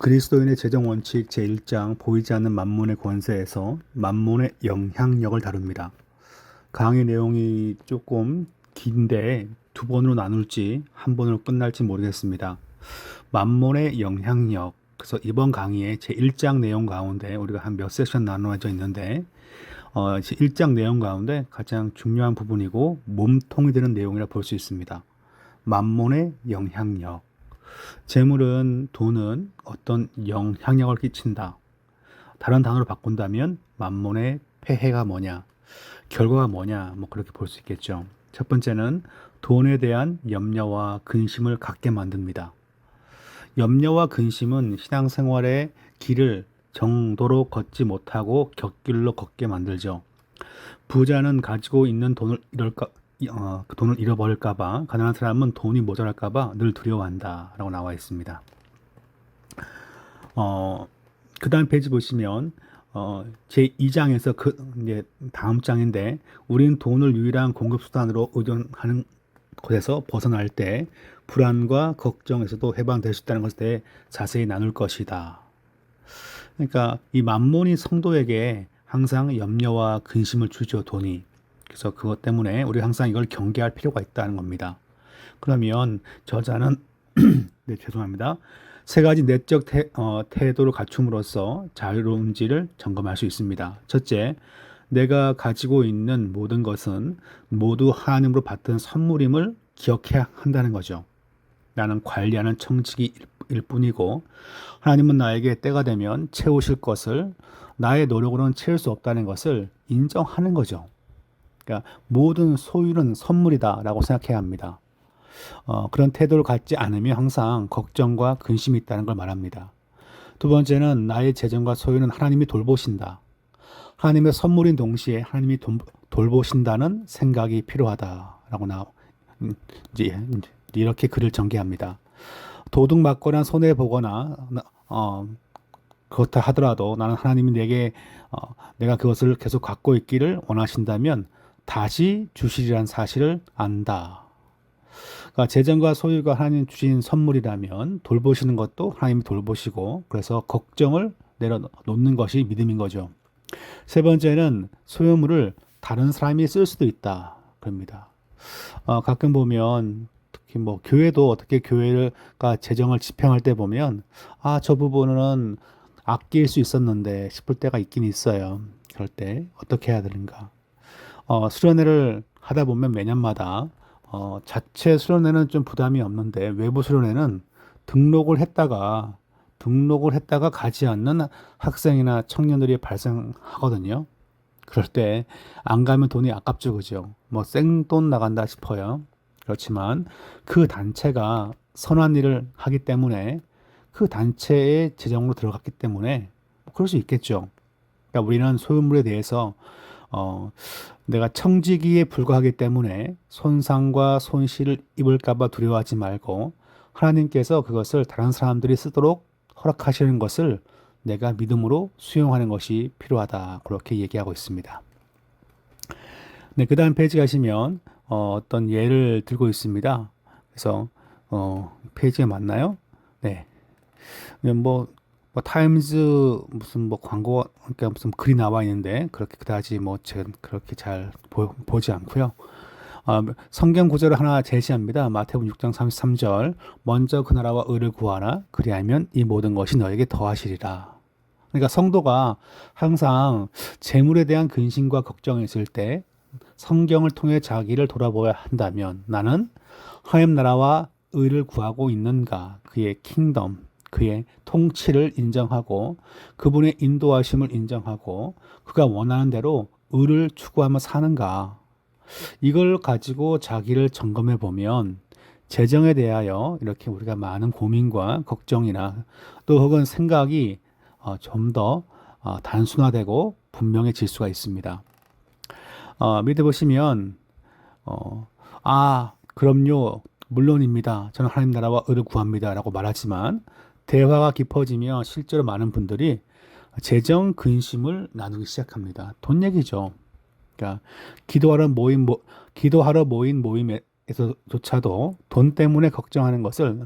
그리스도인의 재정 원칙 제1장 보이지 않는 만몬의 권세에서 만몬의 영향력을 다룹니다. 강의 내용이 조금 긴데 두 번으로 나눌지 한 번으로 끝날지 모르겠습니다. 만몬의 영향력. 그래서 이번 강의의 제1장 내용 가운데 우리가 한 몇 세션 나누어져 있는데 어, 제1장 내용 가운데 가장 중요한 부분이고 몸통이 되는 내용이라 볼 수 있습니다. 만몬의 영향력. 재물은 돈은 어떤 영향력을 끼친다. 다른 단어로 바꾼다면 만몬의 폐해가 뭐냐, 결과가 뭐냐, 뭐 그렇게 볼 수 있겠죠. 첫 번째는 돈에 대한 염려와 근심을 갖게 만듭니다. 염려와 근심은 신앙생활의 길을 정도로 걷지 못하고 곁길로 걷게 만들죠. 부자는 가지고 있는 돈을 잃을까, 어, 그 돈을 잃어버릴까봐, 가난한 사람은 돈이 모자랄까봐 늘 두려워한다라고 나와 있습니다. 어, 그 다음 페이지 보시면 어, 제 2장에서 그 이제 다음 장인데 우리는 돈을 유일한 공급 수단으로 의존하는 것에서 벗어날 때 불안과 걱정에서도 해방될 수 있다는 것에 대해 자세히 나눌 것이다. 그러니까 이 만몬이 성도에게 항상 염려와 근심을 주죠, 돈이. 그래서 그것 때문에 우리 항상 이걸 경계할 필요가 있다는 겁니다. 그러면 저자는 네, 죄송합니다. 세 가지 내적 태, 어, 태도를 갖춤으로써 자유로운지를 점검할 수 있습니다. 첫째, 내가 가지고 있는 모든 것은 모두 하나님으로 받은 선물임을 기억해야 한다는 거죠. 나는 관리하는 청직이 일 뿐이고 하나님은 나에게 때가 되면 채우실 것을 나의 노력으로는 채울 수 없다는 것을 인정하는 거죠. 그러니까 모든 소유는 선물이다라고 생각해야 합니다. 어, 그런 태도를 갖지 않으면 항상 걱정과 근심이 있다는 걸 말합니다. 두 번째는 나의 재정과 소유는 하나님이 돌보신다. 하나님의 선물인 동시에 하나님이 돈, 돌보신다는 생각이 필요하다라고 나 음, 이제 이렇게 글을 전개합니다. 도둑 맞거나 손해 보거나 어, 그렇다 하더라도 나는 하나님이 내게 어, 내가 그것을 계속 갖고 있기를 원하신다면 다시 주시리란 사실을 안다. 그러니까 재정과 소유가 하나님 주신 선물이라면 돌보시는 것도 하나님이 돌보시고 그래서 걱정을 내려놓는 것이 믿음인 거죠. 세 번째는 소유물을 다른 사람이 쓸 수도 있다. 그럽니다. 어, 가끔 보면 특히 뭐 교회도 어떻게 교회가 재정을 집행할 때 보면 아 저 부분은 아낄 수 있었는데 싶을 때가 있긴 있어요. 그럴 때 어떻게 해야 되는가? 어, 수련회를 하다 보면 매년마다 어, 자체 수련회는 좀 부담이 없는데 외부 수련회는 등록을 했다가 등록을 했다가 가지 않는 학생이나 청년들이 발생하거든요. 그럴 때 안 가면 돈이 아깝죠, 그죠? 뭐 생돈 나간다 싶어요. 그렇지만 그 단체가 선한 일을 하기 때문에 그 단체의 재정으로 들어갔기 때문에 뭐 그럴 수 있겠죠. 그러니까 우리는 소유물에 대해서 어, 내가 청지기에 불과하기 때문에 손상과 손실을 입을까봐 두려워하지 말고 하나님께서 그것을 다른 사람들이 쓰도록 허락하시는 것을 내가 믿음으로 수용하는 것이 필요하다. 그렇게 얘기하고 있습니다. 네, 그 다음 페이지 가시면 어, 어떤 예를 들고 있습니다. 그래서 어, 페이지에 맞나요? 네. 뭐, 뭐 타임즈 무슨 뭐 광고 그러니까 무슨 글이 나와 있는데 그렇게 그다지 뭐 제가 그렇게 잘 보, 보지 않고요. 어, 성경 구절을 하나 제시합니다. 마태복음 6장 33절. 먼저 그 나라와 의를 구하라. 그리하면 이 모든 것이 너에게 더하시리라. 그러니까 성도가 항상 재물에 대한 근심과 걱정이 있을 때 성경을 통해 자기를 돌아보아야 한다면 나는 하나님 나라와 의를 구하고 있는가? 그의 킹덤, 그의 통치를 인정하고 그분의 인도하심을 인정하고 그가 원하는 대로 의를 추구하며 사는가? 이걸 가지고 자기를 점검해 보면 재정에 대하여 이렇게 우리가 많은 고민과 걱정이나 또 혹은 생각이 어, 좀더 어, 단순화되고 분명해질 수가 있습니다. 어, 밑에 보시면 어, 아 그럼요 물론입니다. 저는 하나님 나라와 의를 구합니다라고 말하지만 대화가 깊어지며 실제로 많은 분들이 재정 근심을 나누기 시작합니다. 돈 얘기죠. 그러니까 기도하러 모인 모, 기도하러 모인 모임에서조차도 돈 때문에 걱정하는 것을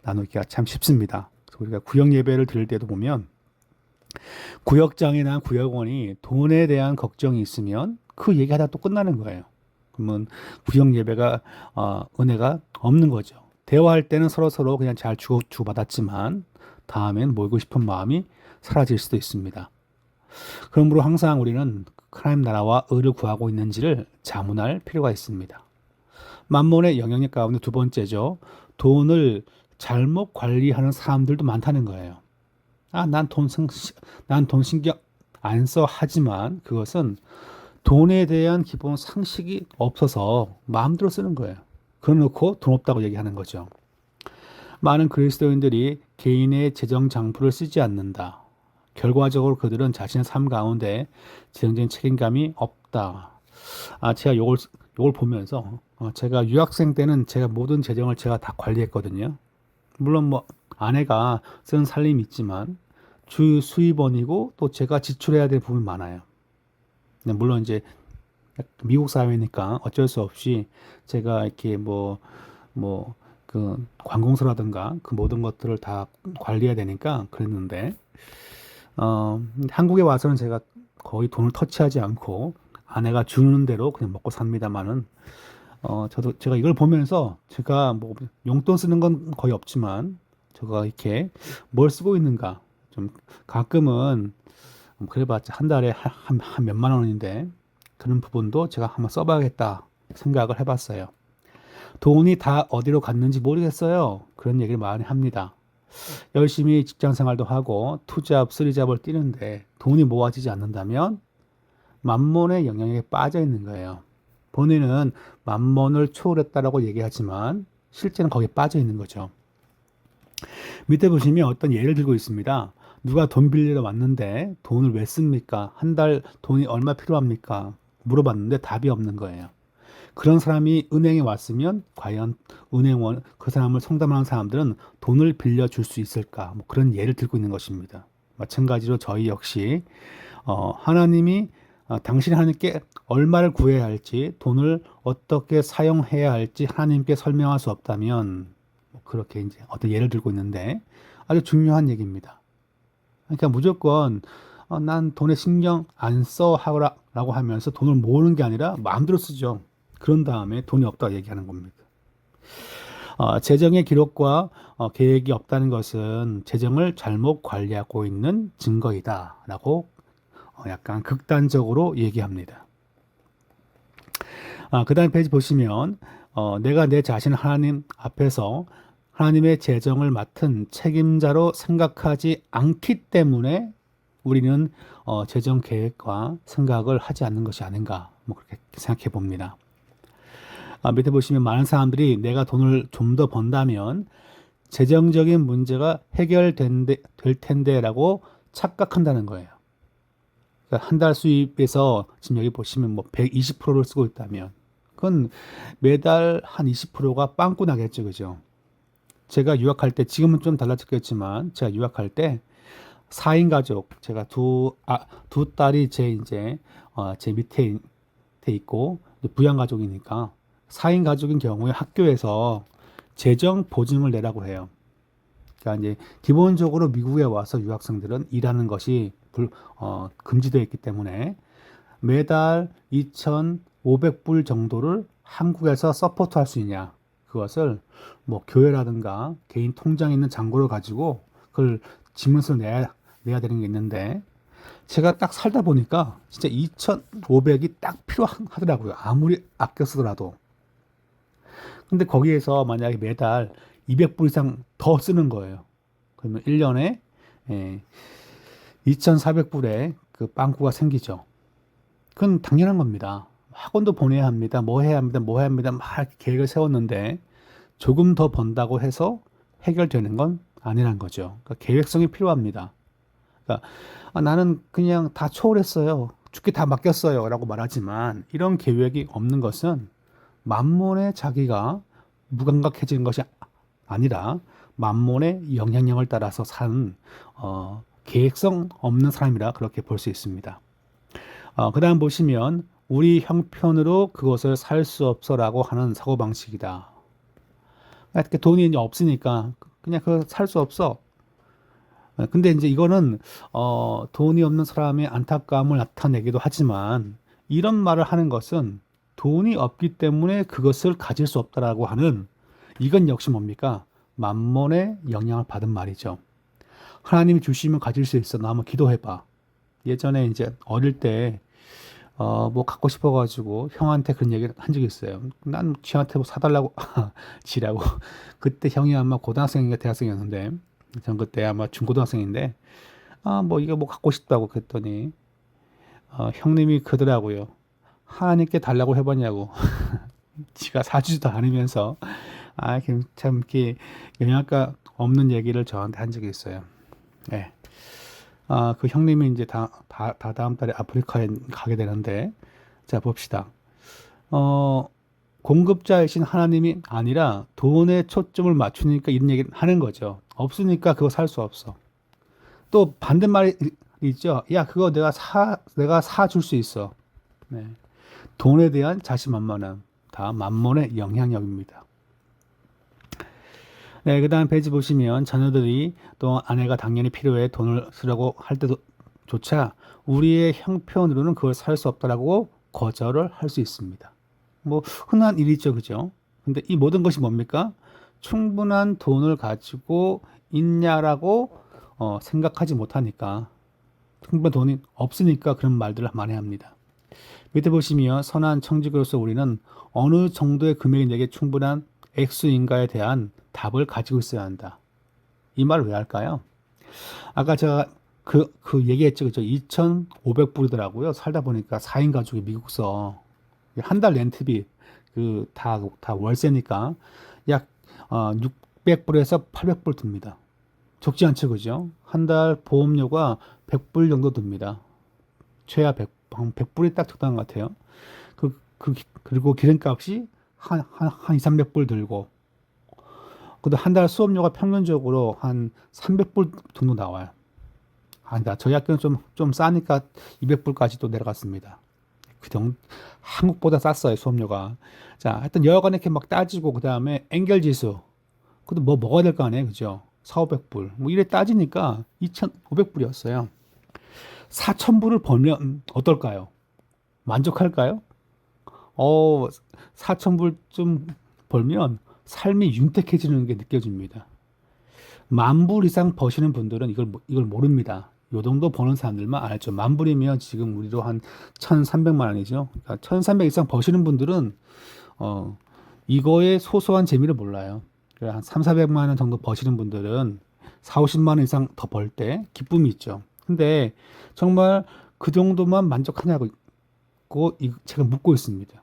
나누기가 참 쉽습니다. 우리가 구역 예배를 드릴 때도 보면 구역장이나 구역원이 돈에 대한 걱정이 있으면 그 얘기하다 또 끝나는 거예요. 그러면 구역 예배가 어, 은혜가 없는 거죠. 대화할 때는 서로 서로 그냥 잘 주고 주고받았지만 다음엔 모이고 싶은 마음이 사라질 수도 있습니다. 그러므로 항상 우리는 하나님 나라와 의를 구하고 있는지를 자문할 필요가 있습니다. 만몬의 영향력 가운데 두 번째죠. 돈을 잘못 관리하는 사람들도 많다는 거예요. 아, 난 돈, 난돈 신경 안 써 하지만 그것은 돈에 대한 기본 상식이 없어서 마음대로 쓰는 거예요. 그러놓고 돈 없다고 얘기하는 거죠. 많은 그리스도인들이 개인의 재정 장부를 쓰지 않는다. 결과적으로 그들은 자신의 삶 가운데 재정적인 책임감이 없다. 아, 제가 요걸, 요걸 보면서, 어, 제가 유학생 때는 제가 모든 재정을 제가 다 관리했거든요. 물론 뭐, 아내가 쓰는 살림이 있지만, 주 수입원이고, 또 제가 지출해야 될 부분이 많아요. 물론 이제, 미국 사회니까 어쩔 수 없이 제가 이렇게 뭐, 뭐, 그 관공서라든가 그 모든 것들을 다 관리해야 되니까 그랬는데, 어, 한국에 와서는 제가 거의 돈을 터치하지 않고 아내가 주는 대로 그냥 먹고 삽니다만은 어, 저도 제가 이걸 보면서 제가 뭐 용돈 쓰는 건 거의 없지만 제가 이렇게 뭘 쓰고 있는가 좀 가끔은 뭐 그래봤자 한 달에 한, 한 몇만 원인데 그런 부분도 제가 한번 써봐야겠다 생각을 해봤어요. 돈이 다 어디로 갔는지 모르겠어요. 그런 얘기를 많이 합니다. 열심히 직장 생활도 하고 투잡, 쓰리잡을 뛰는데 돈이 모아지지 않는다면 만몬의 영향에 빠져 있는 거예요. 본인은 만몬을 초월했다라고 얘기하지만 실제는 거기에 빠져 있는 거죠. 밑에 보시면 어떤 예를 들고 있습니다. 누가 돈 빌리러 왔는데 돈을 왜 씁니까? 한 달 돈이 얼마 필요합니까? 물어봤는데 답이 없는 거예요. 그런 사람이 은행에 왔으면 과연 은행원 그 사람을 상담하는 사람들은 돈을 빌려 줄 수 있을까? 뭐 그런 예를 들고 있는 것입니다. 마찬가지로 저희 역시 어, 하나님이 어, 당신 하나님께 얼마를 구해야 할지 돈을 어떻게 사용해야 할지 하나님께 설명할 수 없다면 뭐 그렇게 이제 어떤 예를 들고 있는데 아주 중요한 얘기입니다. 그러니까 무조건 어, 난 돈에 신경 안 써 하라 고 하면서 돈을 모으는 게 아니라 마음대로 쓰죠. 그런 다음에 돈이 없다고 얘기하는 겁니다. 어, 재정의 기록과 어, 계획이 없다는 것은 재정을 잘못 관리하고 있는 증거이다 라고 어, 약간 극단적으로 얘기합니다. 아, 그 다음 페이지 보시면 어, 내가 내 자신을 하나님 앞에서 하나님의 재정을 맡은 책임자로 생각하지 않기 때문에 우리는 어, 재정 계획과 생각을 하지 않는 것이 아닌가 뭐 그렇게 생각해 봅니다. 아, 밑에 보시면 많은 사람들이 내가 돈을 좀 더 번다면 재정적인 문제가 해결될 텐데라고 착각한다는 거예요. 그러니까 한 달 수입에서 지금 여기 보시면 뭐 120%를 쓰고 있다면 그건 매달 한 20%가 빵꾸 나겠죠, 그죠? 제가 유학할 때 지금은 좀 달라졌겠지만 제가 유학할 때 4인 가족 제가 두, 아, 두 딸이 제 이제 어, 제 밑에 있고 부양 가족이니까 4인 가족인 경우에 학교에서 재정 보증을 내라고 해요. 그러니까 이제 기본적으로 미국에 와서 유학생들은 일하는 것이 불, 어, 금지되어 있기 때문에 매달 2,500불 정도를 한국에서 서포트 할 수 있냐. 그것을 뭐 교회라든가 개인 통장에 있는 잔고를 가지고 그걸 지문서를 내야, 내야 되는 게 있는데 제가 딱 살다 보니까 진짜 2,500이 딱 필요하더라고요. 아무리 아껴 쓰더라도. 근데 거기에서 만약에 매달 200불 이상 더 쓰는 거예요. 그러면 1년에 예, 2,400불의 그 빵꾸가 생기죠. 그건 당연한 겁니다. 학원도 보내야 합니다. 뭐 해야 합니다. 뭐 해야 합니다. 막 계획을 세웠는데 조금 더 번다고 해서 해결되는 건 아니란 거죠. 그러니까 계획성이 필요합니다. 그러니까 아, 나는 그냥 다 초월했어요. 죽게 다 맡겼어요. 라고 말하지만 이런 계획이 없는 것은 만몬의 자기가 무감각해지는 것이 아니라 만몬의 영향력을 따라서 산 어, 계획성 없는 사람이라 그렇게 볼 수 있습니다. 어, 그 다음 보시면 우리 형편으로 그것을 살 수 없어라고 하는 사고방식이다. 이렇게 돈이 없으니까 그냥 그거 살 수 없어. 어, 근데 이제 이거는 어, 돈이 없는 사람의 안타까움을 나타내기도 하지만 이런 말을 하는 것은 돈이 없기 때문에 그것을 가질 수 없다라고 하는 이건 역시 뭡니까? 만몬의 영향을 받은 말이죠. 하나님이 주시면 가질 수 있어. 너 한번 기도해봐. 예전에 이제 어릴 때, 어, 뭐 갖고 싶어가지고 형한테 그런 얘기를 한 적이 있어요. 난 지한테 뭐 사달라고, 지라고. 그때 형이 아마 고등학생인가 대학생이었는데, 전 그때 아마 중고등학생인데, 아, 뭐 이거 뭐 갖고 싶다고 그랬더니, 어, 형님이 그러더라고요. 하나님께 달라고 해봤냐고. 지가 사주지도 않으면서, 아, 참, 이렇게 영양가 없는 얘기를 저한테 한 적이 있어요. 예. 아, 그 형님이 이제 다, 다, 다 다음 달에 아프리카에 가게 되는데, 자, 봅시다. 어, 공급자이신 하나님이 아니라 돈에 초점을 맞추니까 이런 얘기를 하는 거죠. 없으니까 그거 살 수 없어. 또 반대말이 있죠. 야, 그거 내가 사, 내가 사줄 수 있어. 네. 돈에 대한 자신만만함. 다 만몬의 영향력입니다. 네, 그 다음 페이지 보시면 자녀들이 또 아내가 당연히 필요해 돈을 쓰려고 할 때조차 우리의 형편으로는 그걸 살 수 없다라고 거절을 할 수 있습니다. 뭐 흔한 일이죠, 그죠? 근데 이 모든 것이 뭡니까? 충분한 돈을 가지고 있냐라고 어, 생각하지 못하니까 충분한 돈이 없으니까 그런 말들을 많이 합니다. 밑에 보시면 선한 청직으로서 우리는 어느 정도의 금액이 내게 충분한 액수인가에 대한 답을 가지고 있어야 한다. 이 말을 왜 할까요? 아까 제가 그, 그 얘기했죠. 그죠? 2,500불이더라고요. 살다 보니까 4인 가족이 미국서 한 달 렌트비 그 다, 다 월세니까 약 어, 600불에서 800불 듭니다. 적지 않죠. 그죠? 한 달 보험료가 100불 정도 듭니다. 최하 100, 100불이 딱 적당한 것 같아요. 그, 그, 그리고 기름값이 한, 한, 한 2, 300불 들고 그래도 한달 수업료가 평균적으로 한 300불 정도 나와요. 아니다. 저희 학교는 좀, 좀 싸니까 200불까지 또 내려갔습니다. 그 정도, 한국보다 쌌어요, 수업료가. 자, 하여튼 여하간 이렇게 막 따지고, 그 다음에 앵겔 지수. 그래도 뭐 먹어야 될 거 아니에요, 그죠? 4, 500불. 뭐 이래 따지니까 2,500불이었어요. 4,000불을 벌면 어떨까요? 만족할까요? 어, 4,000불 좀 벌면 삶이 윤택해지는 게 느껴집니다. 만불 이상 버시는 분들은 이걸, 이걸 모릅니다. 요 정도 버는 사람들만 알죠. 만 불이면 지금 우리로 한 1,300만 원이죠. 그러니까 1,300 이상 버시는 분들은, 어, 이거의 소소한 재미를 몰라요. 한 3, 400만 원 정도 버시는 분들은 4, 50만 원 이상 더 벌 때 기쁨이 있죠. 근데 정말 그 정도만 만족하냐고 제가 묻고 있습니다.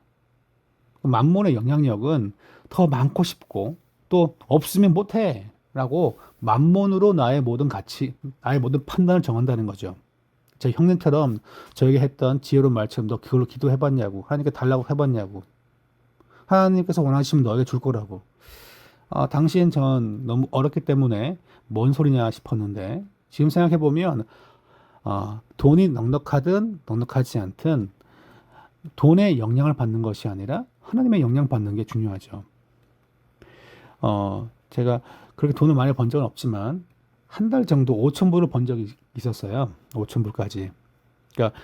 만몬의 영향력은 더 많고 싶고 또 없으면 못해 라고 만몬으로 나의 모든 가치, 나의 모든 판단을 정한다는 거죠. 제 형님처럼 저에게 했던 지혜로운 말처럼 너 그걸로 기도해봤냐고 하나님께 달라고 해봤냐고 하나님께서 원하시면 너에게 줄 거라고 아, 당시엔 전 너무 어렵기 때문에 뭔 소리냐 싶었는데 지금 생각해보면 어, 돈이 넉넉하든 넉넉하지 않든 돈의 영향을 받는 것이 아니라 하나님의 영향 받는 게 중요하죠. 어, 제가 그렇게 돈을 많이 번 적은 없지만 한 달 정도 5천 불을 번 적이 있었어요. 5천 불까지. 그러니까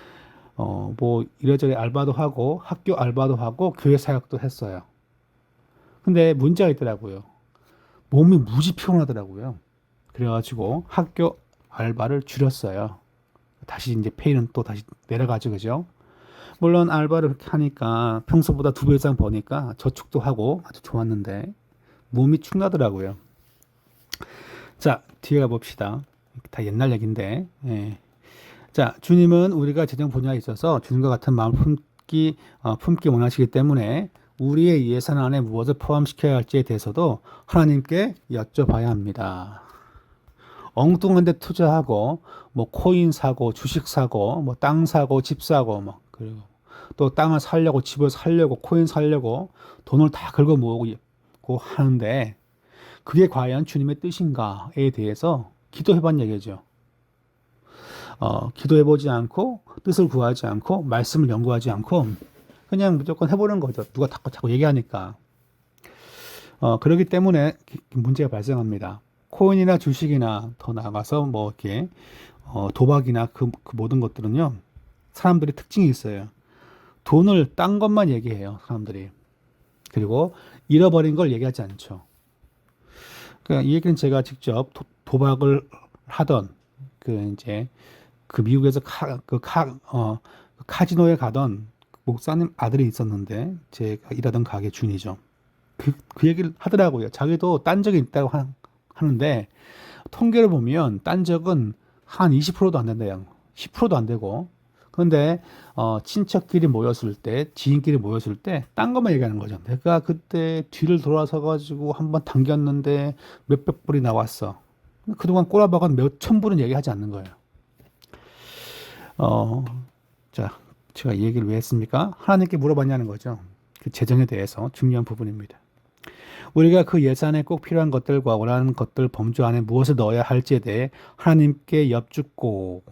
어, 뭐 이래저래 알바도 하고 학교 알바도 하고 교회 사역도 했어요. 근데 문제가 있더라고요. 몸이 무지 피곤하더라고요. 그래가지고 학교 알바를 줄였어요. 다시 이제 페이는 또 다시 내려가죠, 그죠? 물론 알바를 그렇게 하니까 평소보다 두 배 이상 버니까 저축도 하고 아주 좋았는데 몸이 축나더라고요. 자, 뒤에 가봅시다. 다 옛날 얘기인데. 예. 자, 주님은 우리가 재정 분야에 있어서 주님과 같은 마음을 품기, 어, 품기 원하시기 때문에 우리의 예산 안에 무엇을 포함시켜야 할지에 대해서도 하나님께 여쭤봐야 합니다. 엉뚱한 데 투자하고 뭐 코인 사고 주식 사고 뭐 땅 사고 집 사고 뭐 그리고 또 땅을 살려고 집을 살려고 코인 살려고 돈을 다 긁어 모으고 하는데 그게 과연 주님의 뜻인가에 대해서 기도해본 얘기죠. 어, 기도해보지 않고 뜻을 구하지 않고 말씀을 연구하지 않고 그냥 무조건 해보는 거죠. 누가 자꾸 자꾸 얘기하니까. 어, 그러기 때문에 문제가 발생합니다. 코인이나 주식이나 더 나아가서 뭐 이렇게 어, 도박이나 그, 그 모든 것들은요 사람들이 특징이 있어요. 돈을 딴 것만 얘기해요 사람들이. 그리고 잃어버린 걸 얘기하지 않죠. 그러니까 이 얘기는 제가 직접 도, 도박을 하던 그 이제 그 미국에서 카, 그 카, 어, 그 카지노에 가던 목사님 아들이 있었는데 제가 일하던 가게 주인이죠. 그, 그 얘기를 하더라고요. 자기도 딴 적이 있다고 하, 하는데 통계를 보면 딴 적은 한 20%도 안 된대요. 10%도 안 되고. 그런데 어, 친척끼리 모였을 때, 지인끼리 모였을 때 딴 것만 얘기하는 거죠. 내가 그때 뒤를 돌아서 가지고 한번 당겼는데 몇백 불이 나왔어. 그동안 꼬라박은 몇천 불은 얘기하지 않는 거예요. 어, 자, 제가 이 얘기를 왜 했습니까? 하나님께 물어봤냐는 거죠. 그 재정에 대해서 중요한 부분입니다. 우리가 그 예산에 꼭 필요한 것들과 원하는 것들 범주 안에 무엇을 넣어야 할지에 대해 하나님께 엽죽고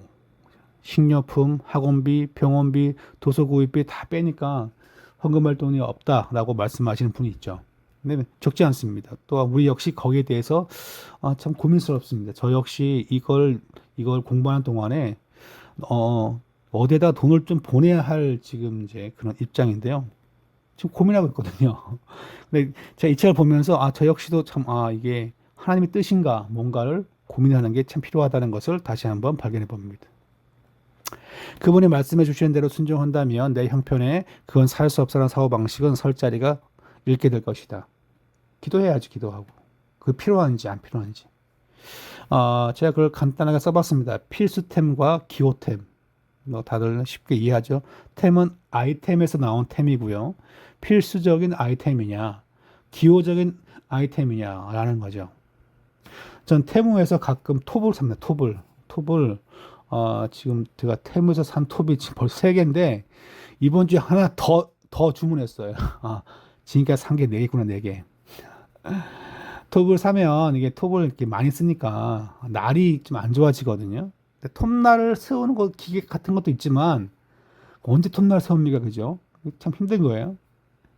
식료품, 학원비, 병원비, 도서구입비 다 빼니까 헌금할 돈이 없다라고 말씀하시는 분이 있죠. 근데 적지 않습니다. 또 우리 역시 거기에 대해서 아, 참 고민스럽습니다. 저 역시 이걸 이걸 공부하는 동안에 어 어디에다 돈을 좀 보내야 할 지금 이제 그런 입장인데요. 지금 고민하고 있거든요. 근데 제가 이 책을 보면서 아, 저 역시도 참, 아, 이게 하나님의 뜻인가 뭔가를 고민하는 게 참 필요하다는 것을 다시 한번 발견해 봅니다. 그분이 말씀해 주시는 대로 순종한다면 내 형편에 그건 살 수 없다는 사고 방식은 설 자리가 잃게 될 것이다. 기도해야지 기도하고 그 필요한지 안 필요한지. 어, 제가 그걸 간단하게 써봤습니다. 필수템과 기호템. 뭐 다들 쉽게 이해하죠. 템은 아이템에서 나온 템이고요. 필수적인 아이템이냐, 기호적인 아이템이냐라는 거죠. 전 테무에서 가끔 톱을 삽니다. 톱을. 톱을, 어, 지금 제가 테무에서 산 톱이 지금 벌써 세 개인데, 이번 주에 하나 더, 더 주문했어요. 아, 지금까지 산 게 네 개구나, 네 개. 톱을 사면 이게 톱을 이렇게 많이 쓰니까 날이 좀 안 좋아지거든요. 톱날을 세우는 거 기계 같은 것도 있지만 언제 톱날 세웁니까 그죠? 참 힘든 거예요.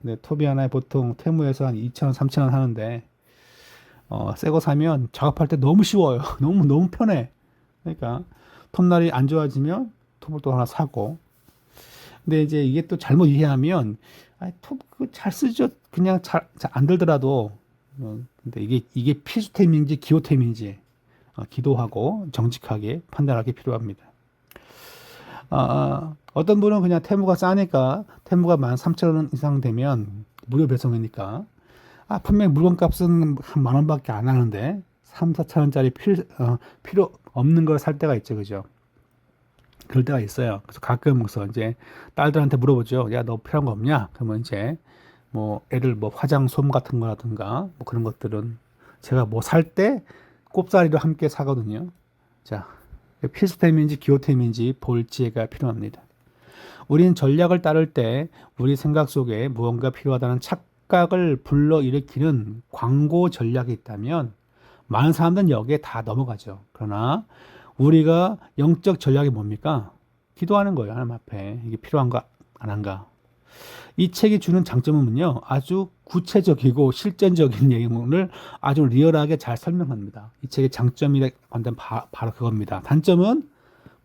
근데 톱이 하나에 보통 테무에서 한 2,000원, 3,000원 하는데 어, 새거 사면 작업할 때 너무 쉬워요. 너무 너무 편해. 그러니까 톱날이 안 좋아지면 톱을 또 하나 사고. 근데 이제 이게 또 잘못 이해하면 아, 톱잘 쓰죠. 그냥 잘 안 들더라도 어, 근데 이게 이게 필수템인지 기호템인지 어, 기도하고 정직하게 판단하기 필요합니다. 아, 어떤 분은 그냥 태무가 싸니까 태무가 13,000원 이상 되면 무료 배송이니까 아, 분명히 물건값은 한 만 원밖에 안 하는데 3, 4천 원짜리 필, 어, 필요 없는 걸 살 때가 있죠. 그죠? 그럴 때가 있어요. 그래서 가끔 그래서 이제 딸들한테 물어보죠. 야, 너 필요한 거 없냐? 그러면 이제 뭐 애들 뭐 화장솜 같은 거라든가 뭐 그런 것들은 제가 뭐 살 때 꼽사리도 함께 사거든요. 자, 필수템인지 기호템인지 볼 지혜가 필요합니다. 우리는 전략을 따를 때 우리 생각 속에 무언가 필요하다는 착각을 불러일으키는 광고 전략이 있다면 많은 사람들은 여기에 다 넘어가죠. 그러나 우리가 영적 전략이 뭡니까? 기도하는 거예요. 하나님 앞에. 이게 필요한가, 안 한가. 이 책이 주는 장점은요, 아주 구체적이고 실전적인 내용을 아주 리얼하게 잘 설명합니다. 이 책의 장점이 완전 바, 로 그겁니다. 단점은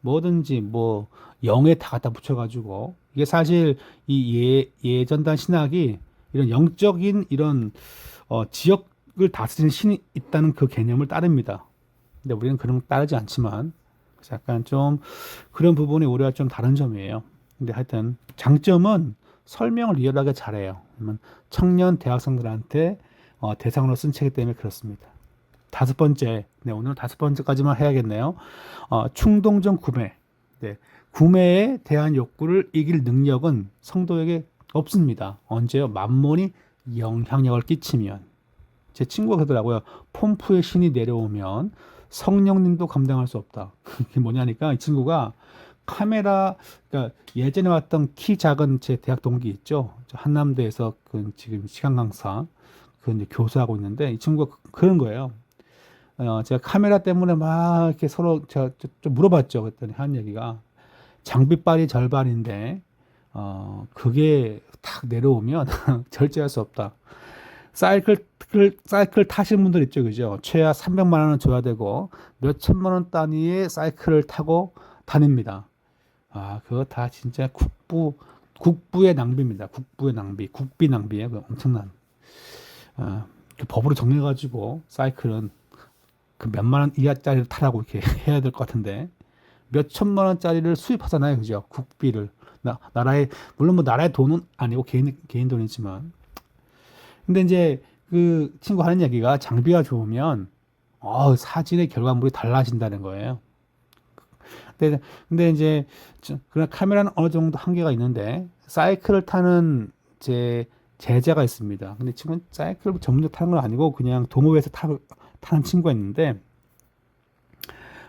뭐든지 뭐 영에 다 갖다 붙여가지고 이게 사실 이 예, 예전단 신학이 이런 영적인 이런 어, 지역 을 다스리는 신이 있다는 그 개념을 따릅니다. 근데 우리는 그런 거 따르지 않지만 약간 좀 그런 부분이 우리가 좀 다른 점이에요. 근데 하여튼 장점은 설명을 리얼하게 잘해요. 그러면 청년 대학생들한테 어, 대상으로 쓴 책이기 때문에 그렇습니다. 다섯 번째, 네, 오늘 다섯 번째까지만 해야겠네요. 어, 충동적 구매. 네, 구매에 대한 욕구를 이길 능력은 성도에게 없습니다. 언제요? 만몬이 영향력을 끼치면. 제 친구가 그러더라고요. 폼프의 신이 내려오면 성령님도 감당할 수 없다. 그게 뭐냐니까 이 친구가 카메라 그러니까 예전에 왔던 키 작은 제 대학 동기 있죠. 한남대에서 그 지금 시간 강사 그 이제 교수하고 있는데 이 친구가 그, 그런 거예요. 어, 제가 카메라 때문에 막 이렇게 서로 제가 좀 물어봤죠. 그랬더니 한 얘기가 장비빨이 절반인데 어, 그게 탁 내려오면 절제할 수 없다. 사이클 사이클 타시는 분들 있죠, 그죠? 최하 300만 원은 줘야 되고 몇 천만 원 단위의 사이클을 타고 다닙니다. 아, 그거 다 진짜 국부 국부의 낭비입니다. 국부의 낭비, 국비 낭비예요. 그 엄청난. 아, 그 법으로 정해가지고 사이클은 그 몇만 원 이하짜리를 타라고 이렇게 해야 될 것 같은데 몇 천만 원짜리를 수입하잖아요, 그죠? 국비를 나 나라의 물론 뭐 나라의 돈은 아니고 개인 개인 돈이지만 근데 이제 그 친구 하는 얘기가 장비가 좋으면 어, 사진의 결과물이 달라진다는 거예요. 근데, 근데 이제 저- 그런 카메라는 어느 정도 한계가 있는데 사이클을 타는 제 제자가 있습니다. 근데 지금 사이클 전문적으로 타는 건 아니고 그냥 동호회에서 타, 타는 친구가 있는데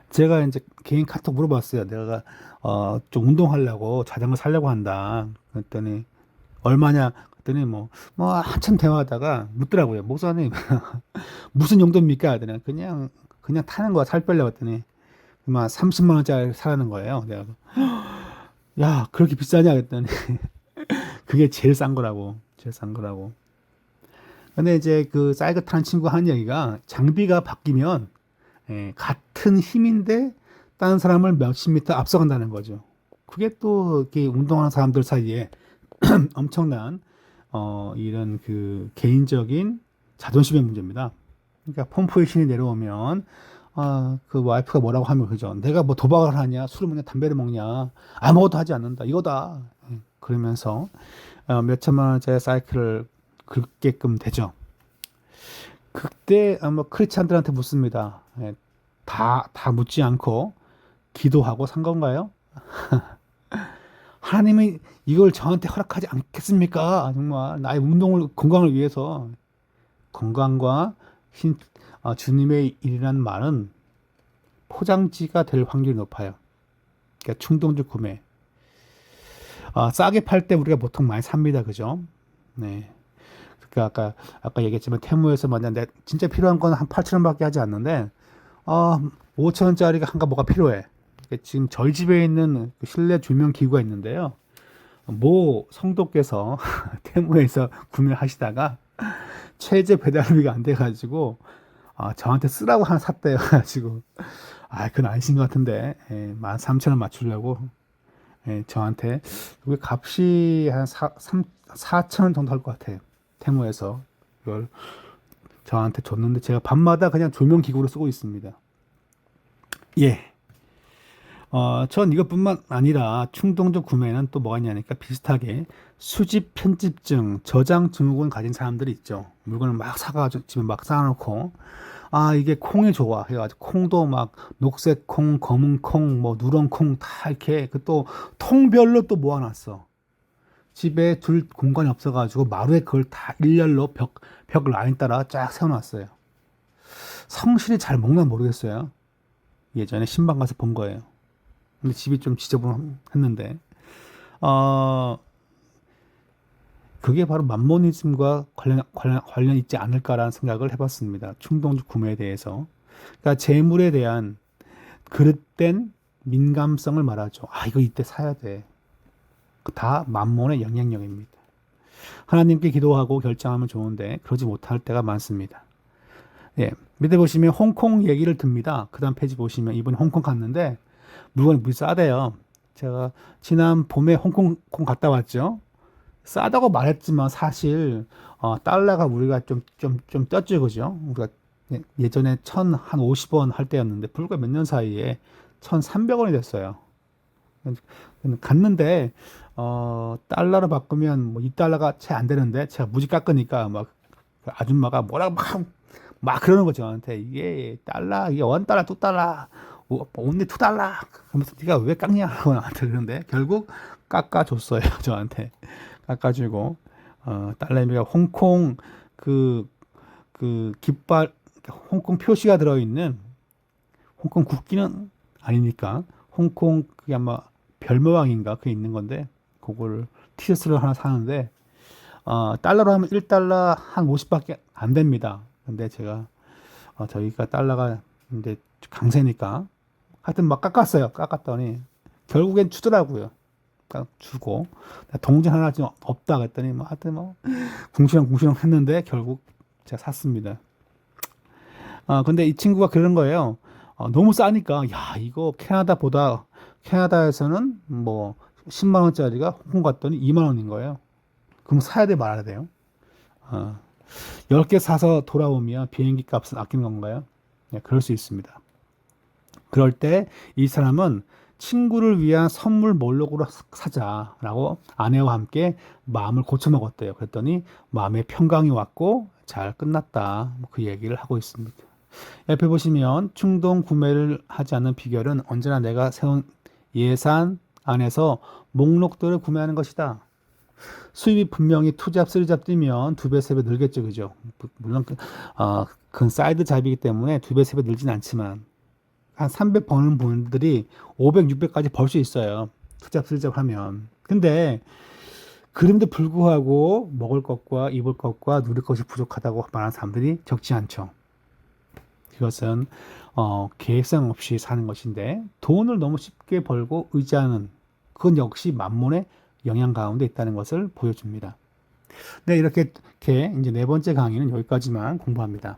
제가 이제 개인 카톡 물어봤어요. 내가 어, 좀 운동하려고 자전거 살려고 한다. 그랬더니 얼마냐? 그랬더니 뭐, 뭐 한참 대화하다가 묻더라고요. 목사님 무슨 용도입니까? 하더니 그냥 그냥 타는 거야. 살 빼려고 했더니 막 30만 원짜리 사라는 거예요. 내가 야 그렇게 비싸냐? 그랬더니 그게 제일 싼 거라고. 제일 싼 거라고. 근데 이제 그 사이클 타는 친구가 하는 얘기가 장비가 바뀌면 예, 같은 힘인데 다른 사람을 몇십 미터 앞서간다는 거죠. 그게 또 이렇게 운동하는 사람들 사이에 엄청난 어, 이런 그 개인적인 자존심의 문제입니다. 그러니까 펌프의 신이 내려오면 아, 그 와이프가 뭐라고 하면 그죠. 내가 뭐 도박을 하냐, 술을 먹냐, 담배를 먹냐, 아무것도 하지 않는다. 이거다. 예, 그러면서 어, 몇 천만 원짜리 사이클을 긁게끔 되죠. 그때 아마 크리스찬들한테 묻습니다. 예, 다, 다 묻지 않고 기도하고 산 건가요? 하나님이 이걸 저한테 허락하지 않겠습니까? 정말 나의 운동을 건강을 위해서 건강과 신, 아, 주님의 일이라는 말은 포장지가 될 확률이 높아요. 그러니까 충동적 구매. 아, 싸게 팔 때 우리가 보통 많이 삽니다, 그죠? 네. 그러니까 아까 아까 얘기했지만 테무에서 만약 내 진짜 필요한 건 한 8천 원밖에 하지 않는데 어 5천 원짜리가 한가 뭐가 필요해. 그러니까 지금 저희 집에 있는 그 실내 조명 기구가 있는데요. 모 성도께서 테무에서 구매하시다가 최저 배달비가 안 돼가지고 아, 저한테 쓰라고 하나 샀대요. 가지고 아, 그건 아니신 것 같은데 예, 13,000원 맞추려고 예, 저한테 그게 값이 한 4, 3, 4,000원 정도 할 것 같아요. 테무에서 이걸 저한테 줬는데 제가 밤마다 그냥 조명 기구로 쓰고 있습니다. 예. 어, 전 이것뿐만 아니라 충동적 구매는 또 뭐가 있냐니까 비슷하게 수집 편집증, 저장 증후군 가진 사람들이 있죠. 물건을 막 사가지고 집에 막 쌓아놓고 아 이게 콩이 좋아 해가지고 콩도 막 녹색 콩, 검은 콩, 뭐 누런 콩 다 이렇게 그 또 통별로 또 모아놨어. 집에 둘 공간이 없어가지고 마루에 그걸 다 일렬로 벽, 벽 라인 따라 쫙 세워놨어요. 성실히 잘 먹나 모르겠어요. 예전에 신방 가서 본 거예요. 근데 집이 좀 지저분했는데, 어, 그게 바로 만모니즘과 관련, 관련, 관련 있지 않을까라는 생각을 해봤습니다. 충동적 구매에 대해서. 그러니까 재물에 대한 그릇된 민감성을 말하죠. 아, 이거 이때 사야 돼. 다 만몬의 영향력입니다. 하나님께 기도하고 결정하면 좋은데 그러지 못할 때가 많습니다. 예, 밑에 보시면 홍콩 얘기를 듭니다. 그 다음 페이지 보시면 이번에 홍콩 갔는데 물건이 무지 싸대요. 제가 지난 봄에 홍콩 콩 갔다 왔죠. 싸다고 말했지만 사실 어, 달러가 우리가 좀 좀 좀 떴죠, 그죠? 우리가 예- 예전에 천한 50원 할 때였는데 불과 몇 년 사이에 1,300원이 됐어요. 갔는데 어 달러로 바꾸면 뭐 2달러가 채 안 되는데 제가 무지 깎으니까 막 그 아줌마가 뭐라고 막, 막 그러는 거죠 저한테 이게 달러 이게 원 달러 두 달러 온리 투 달러 그러면서 네가 왜 깎냐 하고 나한테 그러는데 결국 깎아줬어요 저한테 깎아주고 어 달러미가 홍콩 그그 깃발 홍콩 표시가 들어있는 홍콩 국기는 아니니까 홍콩 그게 아마 별모양인가 그게 있는 건데 그거를 티셔츠를 하나 사는데 어, 달러로 하면 1달러 한 50밖에 안 됩니다. 근데 제가 어, 저희가 달러가 이제 강세니까 하여튼 막 깎았어요. 깎았더니 결국엔 주더라고요. 그러니까 주고 동전 하나 좀 없다 그랬더니 뭐 하여튼 뭐 궁시렁 궁시렁 했는데 결국 제가 샀습니다. 아, 근데 이 친구가 그런 거예요. 어, 너무 싸니까, 야, 이거 캐나다보다, 캐나다에서는 뭐, 10만 원짜리가 홍콩 갔더니 2만 원인 거예요. 그럼 사야 돼, 말아야 돼요? 어, 10개 사서 돌아오면 비행기 값은 아끼는 건가요? 네, 그럴 수 있습니다. 그럴 때 이 사람은 친구를 위한 선물 목록으로 사자라고 아내와 함께 마음을 고쳐먹었대요. 그랬더니 마음의 평강이 왔고 잘 끝났다. 뭐그 얘기를 하고 있습니다. 옆에 보시면 충동 구매를 하지 않는 비결은 언제나 내가 세운 예산 안에서 목록들을 구매하는 것이다. 수입이 분명히 투잡, 쓰리잡 뛰면 두 배, 세 배 늘겠죠, 그죠? 물론 그, 어, 그건 사이드 잡이기 때문에 두 배, 세 배 늘진 않지만 한 300 버는 분들이 500, 600까지 벌 수 있어요. 투잡, 쓰리잡 하면. 근데 그럼에도 불구하고 먹을 것과 입을 것과 누릴 것이 부족하다고 말하는 사람들이 적지 않죠. 그것은 어, 계획성 없이 사는 것인데 돈을 너무 쉽게 벌고 의지하는 그건 역시 만몬의 영향 가운데 있다는 것을 보여줍니다. 네, 이렇게 이제 네 번째 강의는 여기까지만 공부합니다.